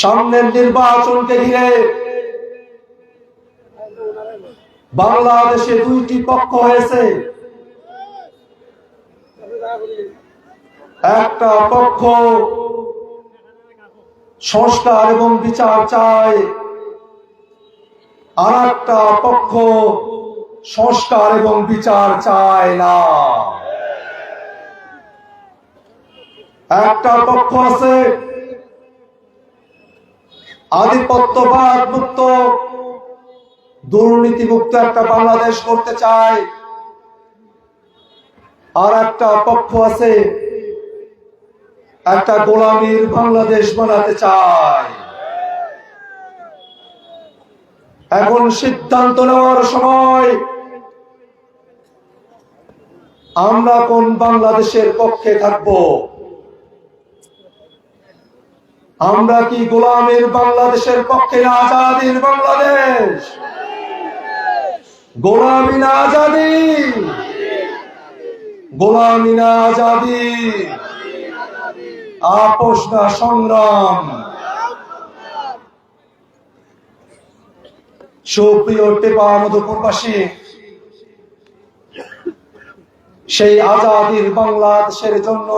সামনের নির্বাচনকে ঘিরে বাংলাদেশে দুইটি পক্ষ হয়েছে। একটা পক্ষ সংস্কার এবং বিচার চায়, আর একটা পক্ষ সংস্কার এবং বিচার চায় না। একটা পক্ষ আছে আধিপত্যবাদ মুক্ত। দুর্নীতি মুক্ত একটা বাংলাদেশ করতে চায় আর একটা পক্ষ আছে, একটা গোলামীর বাংলাদেশ বানাতে চায় এখন সিদ্ধান্ত নেওয়ার সময়। আমরা কোন বাংলাদেশের পক্ষে থাকব? আমরা কি গোলামের বাংলাদেশের পক্ষে আজাদির বাংলাদেশ? গোলামি না আজাদি? গোলামি না আজাদি? আপোষ না সংগ্রাম? সুপ্রিয় টেপা মধুপুরবাসী সেই আজাদির বাংলাদেশের জন্য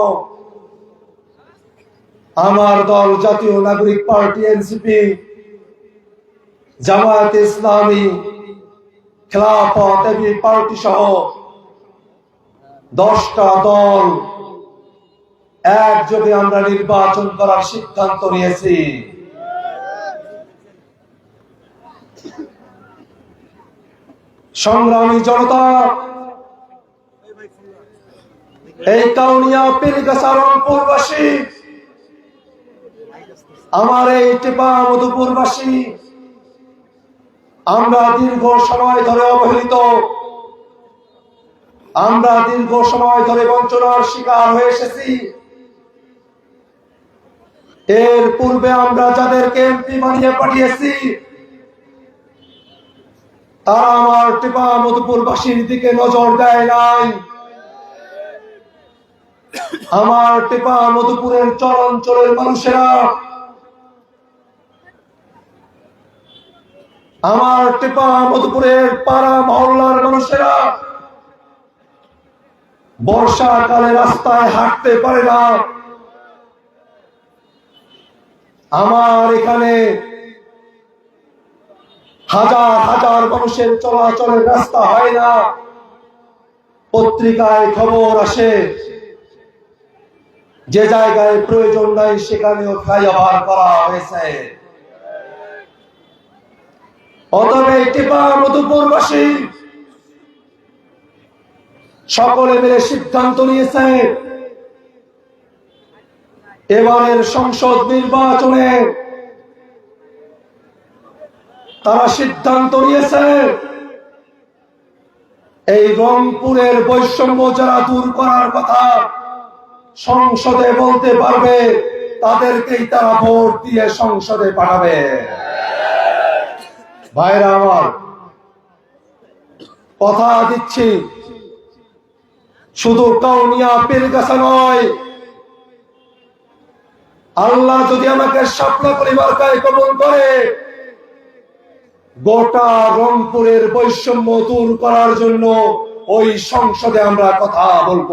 আমার দল জাতীয় নাগরিক পার্টি এনসিপি জামায়াত ইসলামী, খেলাফত এবি পার্টি সহ দশটা দল একযোগে আমরা নির্বাচন করার সিদ্ধান্ত নিয়েছি। সংগ্রামী জনতা, এই কাউনিয়া, পীরগাছা, রংপুরবাসী আমার এই টেপা মধুপুরবাসী আমরা দীর্ঘ সময় ধরে অবহেলিত। আমরা দীর্ঘ সময় ধরে বঞ্চনার শিকার হয়ে এসেছি। এর পূর্বে আমরা যাদেরকে এমপি বানিয়ে পাঠিয়েছি, তারা আমার টেপা মধুপুরবাসীর দিকে নজর দেয় নাই। আমার টেপা মধুপুরের চরাঞ্চলের মানুষেরা আমার টেপা মধুপুরের পাড়া মহল্লার মানুষেরা, বর্ষাকালে রাস্তায় হাঁটতে পারে না। আমার এখানে হাজার হাজার মানুষের চলাচলের রাস্তা হয় না। পত্রিকায় খবর আসে, যে জায়গায় প্রয়োজন নাই সেখানেও ফ্লাইওভার করা হয়েছে অতএব এই সকলে মিলে সিদ্ধান্ত নিয়েছে। এবারের সংসদ নির্বাচনে তারা সিদ্ধান্ত নিয়েছে। এই রংপুরের বৈষম্য যারা দূর করার কথা সংসদে বলতে পারবে, তাদেরকেই তারা ভোট দিয়ে সংসদে পাঠাবে। ভাইরা আমার, কথা দিচ্ছি। শুধু কাউনিয়া পীরগাছা নয়। আল্লাহ যদি আমাকে স্বপ্ন পরিবার গায়ে কবল করে, গোটা রংপুরের বৈষম্য দূর করার জন্য ওই সংসদে আমরা কথা বলব।